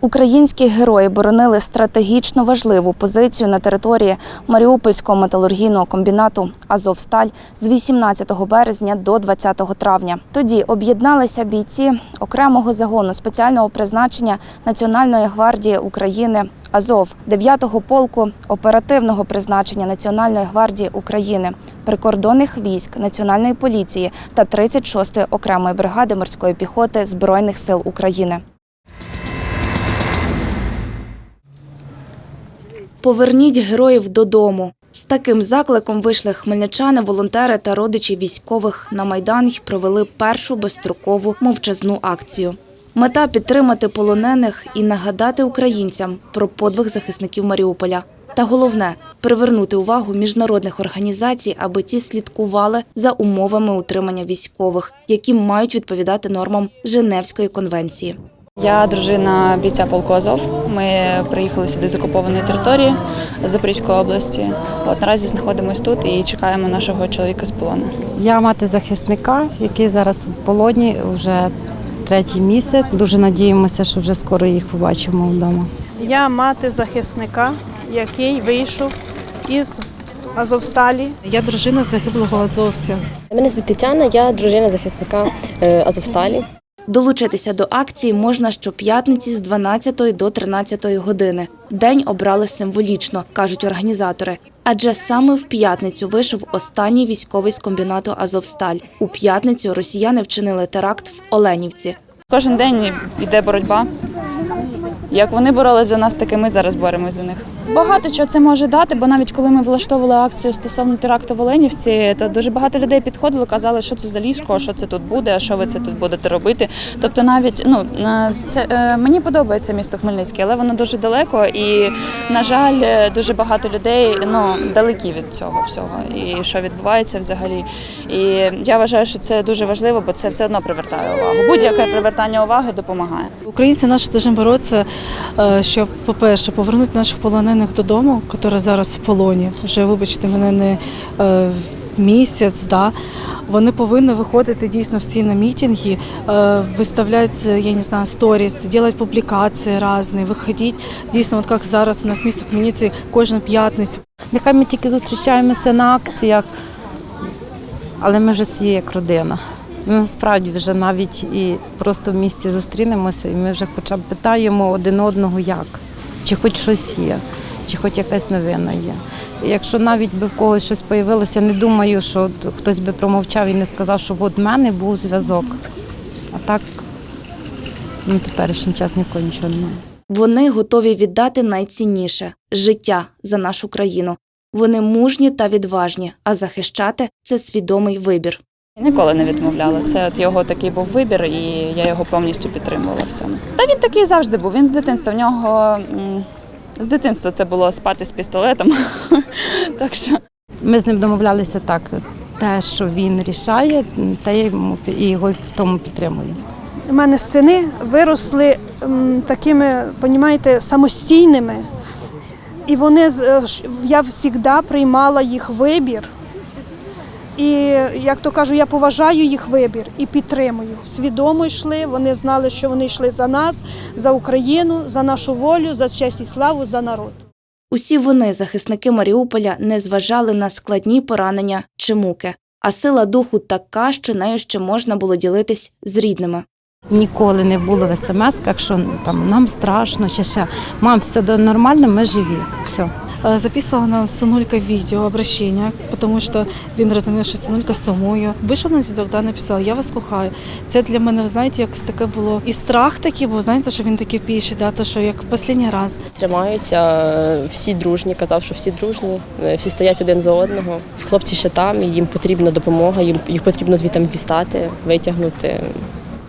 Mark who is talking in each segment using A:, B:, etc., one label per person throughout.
A: Українські герої боронили стратегічно важливу позицію на території Маріупольського металургійного комбінату Азовсталь з 18 березня до 20 травня. Тоді об'єдналися бійці окремого загону спеціального призначення Національної гвардії України Азов 9-го полку оперативного призначення Національної гвардії України, прикордонних військ Національної поліції та 36-ї окремої бригади морської піхоти Збройних сил України. Поверніть героїв додому. З таким закликом вийшли хмельничани, волонтери та родичі військових на майдан й провели першу безстрокову мовчазну акцію. Мета підтримати полонених і нагадати українцям про подвиг захисників Маріуполя. Та головне привернути увагу міжнародних організацій, аби ті слідкували за умовами утримання військових, які мають відповідати нормам Женевської конвенції.
B: Я дружина бійця полку Азов. Ми приїхали сюди з окупованої території Запорізької області. От наразі знаходимося тут і чекаємо нашого чоловіка з полону.
C: Я мати захисника, який зараз в полоні вже третій місяць. Дуже надіємося, що вже скоро їх побачимо вдома.
D: Я мати захисника, який вийшов із Азовсталі.
E: Я дружина загиблого азовця.
F: Мене звуть Тетяна, я дружина захисника е, Азовсталі.
A: Долучитися до акції можна щоп'ятниці з 12 до 13 години. День обрали символічно, кажуть організатори. Адже саме в п'ятницю вийшов останній військовий з комбінату Азовсталь. У п'ятницю росіяни вчинили теракт в Оленівці.
B: Кожен день йде боротьба. Як вони боролись за нас, так і ми зараз боремось за них. Багато чого це може дати, бо навіть коли ми влаштовували акцію стосовно теракту в Оленівці, то дуже багато людей підходили, казали, що це за ліжко, що це тут буде, що ви це тут будете робити. Тобто, навіть ну це е, мені подобається місто Хмельницький, але воно дуже далеко, і на жаль, е, дуже багато людей ну далекі від цього всього, і що відбувається взагалі. І я вважаю, що це дуже важливо, бо це все одно привертає увагу. Будь-яке привертання уваги допомагає.
E: Українці наші повинні боротися, е, щоб, по-перше, повернути наших полонених додому, які зараз в полоні. Вже, вибачте, мене не е, місяць. Да. Вони повинні виходити дійсно всі на мітинги, е, виставляти, я не знаю, сторіс, робити публікації різні, виходити. Дійсно, от як зараз у нас місто Хмельниці кожну п'ятницю.
C: Нехай ми тільки зустрічаємося на акціях, але ми вже всі як родина. Насправді вже навіть і просто в місті зустрінемося, і ми вже хоча б питаємо один одного, як, чи хоч щось є, чи хоч якась новина є. Якщо навіть би в когось щось з'явилося, не думаю, що от хтось би промовчав і не сказав, що от в мене був зв'язок. А так на теперішній час нікого нічого немає.
A: Вони готові віддати найцінніше життя за нашу країну. Вони мужні та відважні, а захищати це свідомий вибір.
B: Ніколи не відмовляла. Це от його такий був вибір, і я його повністю підтримувала в цьому. Та він такий завжди був. Він з дитинства. В нього з дитинства це було спати з пістолетом. так що
C: Ми з ним домовлялися так. Те, що він рішає, те я йому і його в тому підтримую.
D: У мене сини виросли м, такими, понімаєте, самостійними. І вони з- е, ш- я завжди приймала їх вибір. І як то кажу, я поважаю їх вибір і підтримую. Свідомо йшли. Вони знали, що вони йшли за нас, за Україну, за нашу волю, за честь і славу, за народ.
A: Усі вони, захисники Маріуполя, не зважали на складні поранення чи муки. А сила духу така, що нею ще можна було ділитись з рідними.
C: Ніколи не було в смс-ках, що там нам страшно чи ще. Мам, все до- нормально, ми живі. Все.
E: Е, Записала нам Синулька відео обращення, тому що він розумів, що Синулька сумує. Вийшов на зв'язок, да, написала, я вас кохаю. Це для мене, ви знаєте, якось таке було. І страх такий був, знаєте, що він таке пише, да, то що як в останній раз.
F: Тримаються, е, всі дружні, казав, що всі дружні, е, всі стоять один за одного. Хлопці ще там, їм потрібна допомога, їм їх потрібно звідти дістати, витягнути,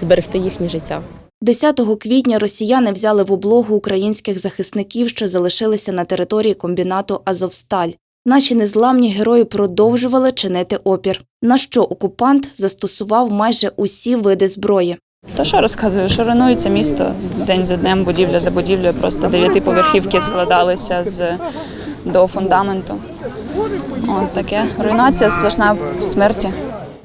F: зберегти їхнє життя.
A: 10 квітня росіяни взяли в облогу українських захисників, що залишилися на території комбінату Азовсталь. Наші незламні герої продовжували чинити опір, на що окупант застосував майже усі види зброї.
B: то що розказую, що руйнується місто день за днем, будівля за будівлею. Просто дев'ятиповерхівки складалися з до фундаменту. От таке руйнація сплошна в смерті.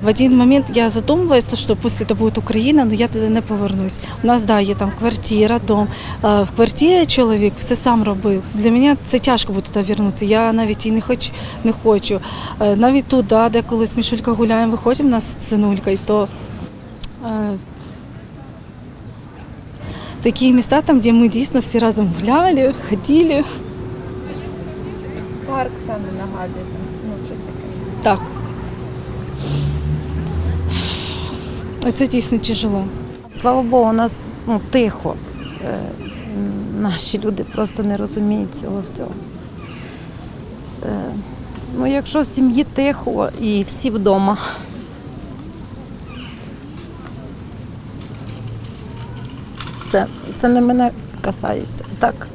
E: В один момент я задумываюсь, то, что пусть это будет Україна, но я туди не повернусь. У нас да, є там квартира, дом. Е, В квартирі чоловік все сам робив. Для мене це тяжко буде туди вернутися. Я навіть і не хочу. Не хочу. Е, Навіть тут, да, де коли з Мішулькою гуляємо, виходимо нас з синулькою, то е, такі міста, там, де ми дійсно всі разом гуляли, ходили.
G: Парк там нагадує, ну щось таке.
E: Так. Це дійсно тяжело.
C: Слава Богу, у нас ну, тихо. Е, Наші люди просто не розуміють цього всього. Е, Ну, якщо в сім'ї тихо і всі вдома. Це, це не мене касається. Так.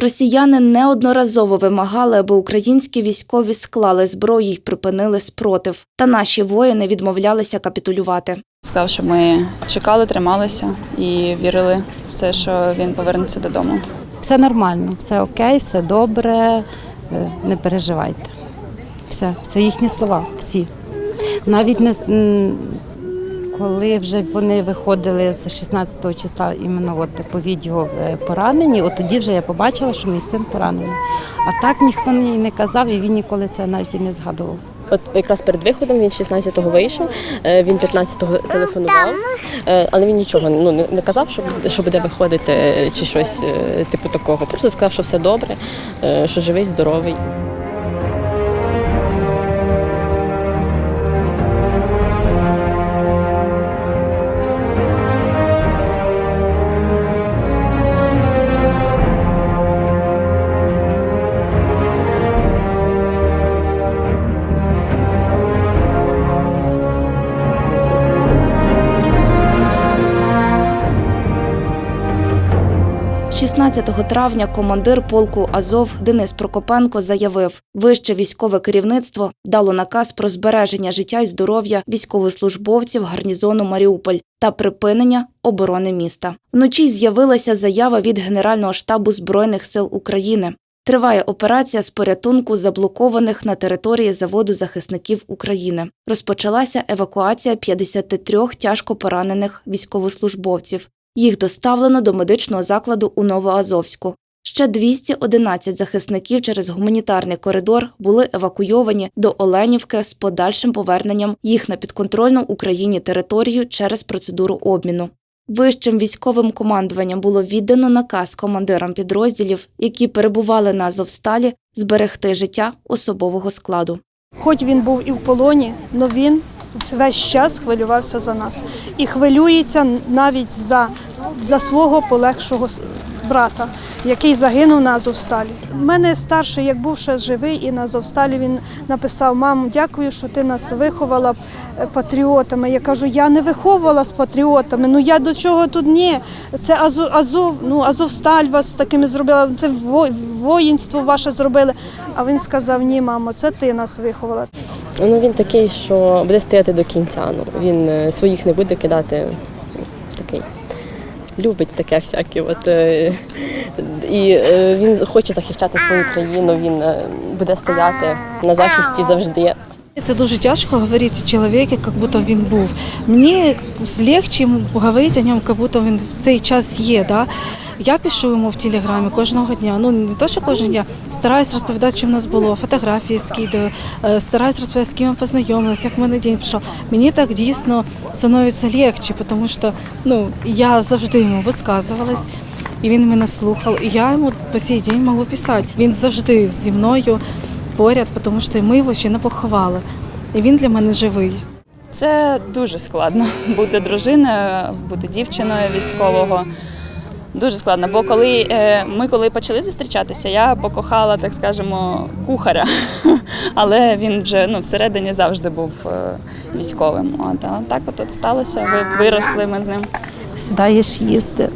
A: Росіяни неодноразово вимагали, аби українські військові склали зброю й припинили спротив. Та наші воїни відмовлялися капітулювати.
B: Сказав, що ми чекали, трималися і вірили в те, що він повернеться додому.
C: Все нормально, все окей, все добре, е, не переживайте. Все, це їхні слова, всі. Навіть не коли вже вони виходили з 16-го числа, іменно от по відео е, поранені, от тоді вже я побачила, що мій син поранений. А так ніхто мені не казав, і він ніколи це навіть і не згадував.
F: От якраз перед виходом він 16-го вийшов, е, він 15-го телефонував, е, але він нічого ну, не- казав, що, що буде виходити чи щось типу такого. Просто сказав, що все добре, що живий, здоровий.
A: – 16 травня командир полку Азов Денис Прокопенко заявив, вище військове керівництво дало наказ про збереження життя і здоров'я військовослужбовців гарнізону Маріуполь та припинення оборони міста. Вночі з'явилася заява від Генерального штабу Збройних сил України. Триває операція з порятунку заблокованих на території заводу захисників України. Розпочалася евакуація 53 тяжко поранених військовослужбовців. Їх доставлено до медичного закладу у Новоазовську. Ще 211 захисників через гуманітарний коридор були евакуйовані до Оленівки з подальшим поверненням їх на підконтрольну Україні територію через процедуру обміну. Вищим військовим командуванням було віддано наказ командирам підрозділів, які перебували на Азовсталі, зберегти життя особового складу.
D: Хоч він був і в полоні, але він весь час хвилювався за нас. І хвилюється навіть за, за свого полегшого брата, який загинув на Азовсталі. У мене старший, як був ще живий, і на Азовсталі він написав: Мам, дякую, що ти нас виховала е, патріотами. Я кажу, я не виховувала з патріотами. Ну я до чого тут ні. Це Азов, Азов, ну Азовсталь вас такими зробила. Це воїнство ваше зробили. А він сказав: Ні, мамо, це ти нас виховала.
F: Ну він такий, що буде стояти до кінця. Ну він е, своїх не буде кидати. Любить таке всяке. От е, і е, він хоче захищати свою країну. Він е, буде стояти на захисті завжди.
E: Це дуже тяжко говорити чоловіку, як будто він був. Мені легше говорити о ньому, як будто він в цей час є. Да? Я пишу йому в телеграмі кожного дня. Ну не то, що кожного дня, стараюсь розповідати, що в нас було, фотографії скидаю, е, стараюсь розповідати, з ким ми познайомилися, як в мене день пішов. Мені так дійсно становиться легче, тому що ну, я завжди йому висказувалась. І він мене слухав, і я йому по сей день можу писати. Він завжди зі мною поряд, тому що ми його ще не поховали. І він для мене живий.
B: Це дуже складно бути дружиною, бути дівчиною військового. Дуже складно, бо коли е, ми коли почали зустрічатися, я покохала, так скажемо, кухаря, але він вже ну всередині завжди був е, військовим. От а так от, от сталося. Ви виросли ми з ним.
C: Сідаєш їсти,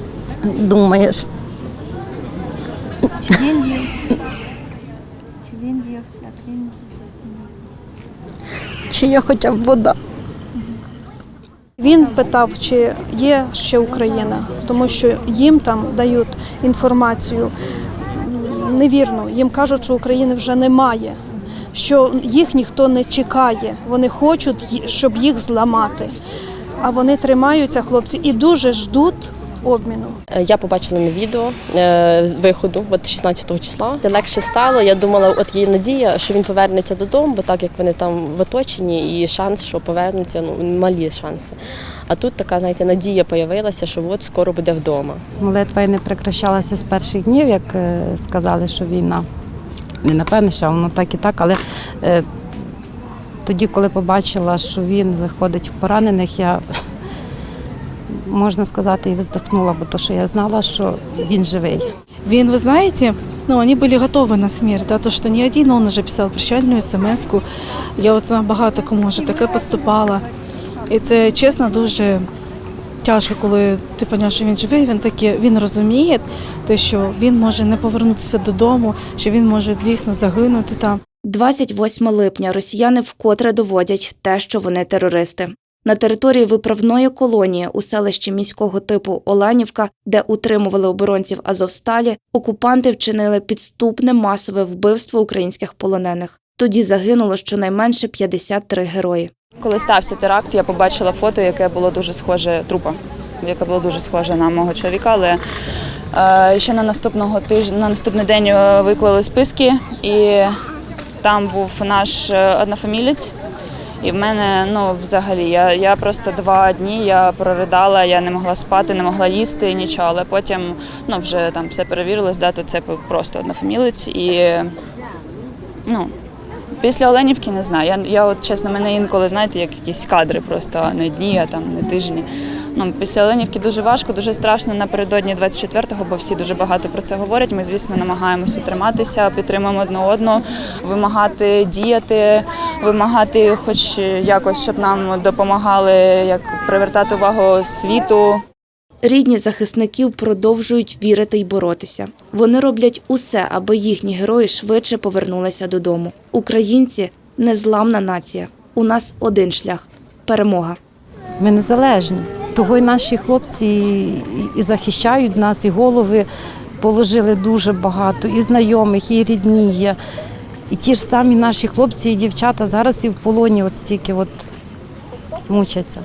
C: думаєш,
G: Чи він їв? Чи він їв, як він їв?
C: чи є хоча б вода.
D: Він питав, чи є ще Україна, тому що їм там дають інформацію невірну. Їм кажуть, що України вже немає. що їх ніхто не чекає. Вони хочуть, щоб їх зламати. А вони тримаються, хлопці, і дуже ждуть обміну.
F: Е, Я побачила на відео е, виходу, от 16 числа. Де легше стало. Я думала, от є надія, що він повернеться додому, бо так як вони там в оточенні, і шанс, що повернуться, ну малі шанси. А тут така, знаєте, надія появилася, що от скоро буде вдома.
C: Молитва і не прекращалася з перших днів, як е, сказали, що війна. Не напевне, що воно так і так, але тоді, коли побачила, що він виходить в поранених, я можна сказати, і вздохнула, бо то, що я знала, що він живий.
E: Він, вы знаете, ну, они были готовы на смерть, да, то, что не один он уже писав прощальну смс -ку. Я от знаю, багато кому вже таке поступала. І це чесно дуже тяжко, коли ти розумієш, що він живий, він таке, він розуміє, те, що він може не повернутися додому, що він може дійсно загинути там.
A: 28 липня росіяни вкотре доводять те, що вони терористи. На території виправної колонії у селищі міського типу Оленівка, де утримували оборонців Азовсталі, окупанти вчинили підступне масове вбивство українських полонених. Тоді загинуло щонайменше 53 герої.
B: Коли стався теракт, я побачила фото, яке було дуже схоже трупа, яке було дуже схоже на мого чоловіка. Але е, ще на наступного тижня, на наступний день е, виклали списки, і там був наш е, однофамілець. І в мене ну взагалі я, я просто два дні я проридала, я не могла спати, не могла їсти нічого. Але потім ну вже там все перевірилось, да, то це просто однофамілець. І ну Після Оленівки не знаю. Я, я от чесно, мене інколи знаєте, як якісь кадри, просто не дні, а там не тижні. Ну, після Оленівки дуже важко, дуже страшно напередодні 24-го, бо всі дуже багато про це говорять. Ми, звісно, намагаємося триматися, підтримуємо одне одного, вимагати діяти, вимагати, хоч якось, щоб нам допомагали, як привертати увагу світу.
A: Рідні захисників продовжують вірити й боротися. Вони роблять усе, аби їхні герої швидше повернулися додому. Українці незламна нація. У нас один шлях перемога.
C: Ми незалежні. Того й наші хлопці і- захищають нас, і голови положили дуже багато, і знайомих, і рідні є. І ті ж самі наші хлопці і дівчата зараз і в полоні от стільки от мучаться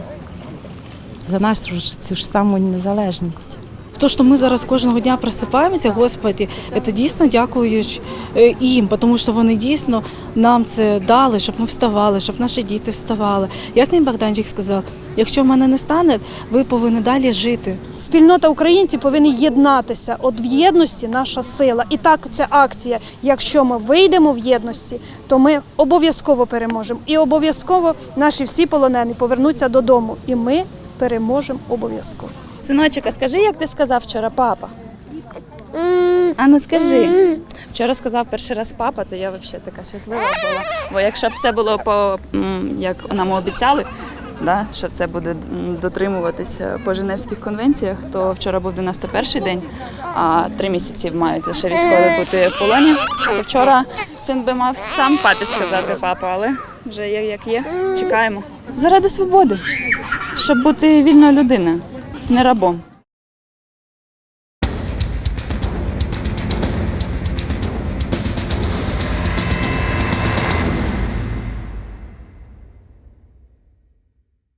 C: за нашу цю ж саму незалежність.
E: То, що ми зараз кожного дня просипаємося, Господі, це дійсно дякуючи е, їм, тому що вони дійсно нам це дали, щоб ми вставали, щоб наші діти вставали. Як мій Богданчик сказав, якщо в мене не стане, ви повинні далі жити.
D: Спільнота українців повинні єднатися. От в єдності наша сила. І так ця акція. Якщо ми вийдемо в єдності, то ми обов'язково переможемо. І обов'язково наші всі полонені повернуться додому. І ми переможемо обов'язково.
B: Синочок, а скажи, як ти сказав вчора папа? А ну скажи. Вчора сказав перший раз папа, то я взагалі така щаслива була. Бо якщо б все було по як нам обіцяли, да, що все буде дотримуватися по Женевських конвенціях, то вчора був 91-й день, а три місяці мають лише військові бути в полоні. То вчора син би мав сам папі сказати папа, але вже є як є. Чекаємо. Заради свободи, щоб бути вільною людиною, не рабом.